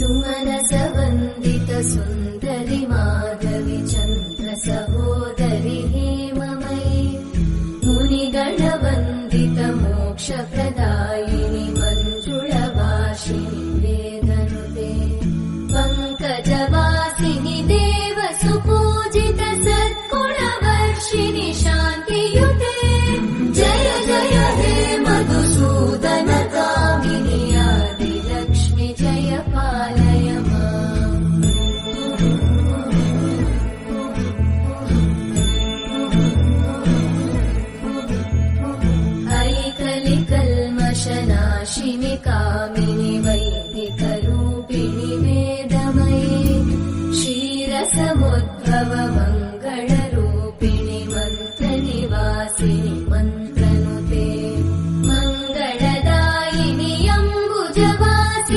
सुमनस वन्दितसुन्दरि माधवि चन्द्र सहोदरि हेममयि मुनिगणवन्दित मोक्षप्रदायिनि मञ्जुरवासि वेदनुवे पङ्कजवासिनि देव सुपूजित देवसुपूजितसद्गुणवक्षिणि शान्ति कामि वैदिकरूपिणि वेदमये क्षीरसमुद्भव मङ्गळरूपिणि मन्त्रनिवासिनि मन्त्रनुते मङ्गलदायिनि अम्बुजव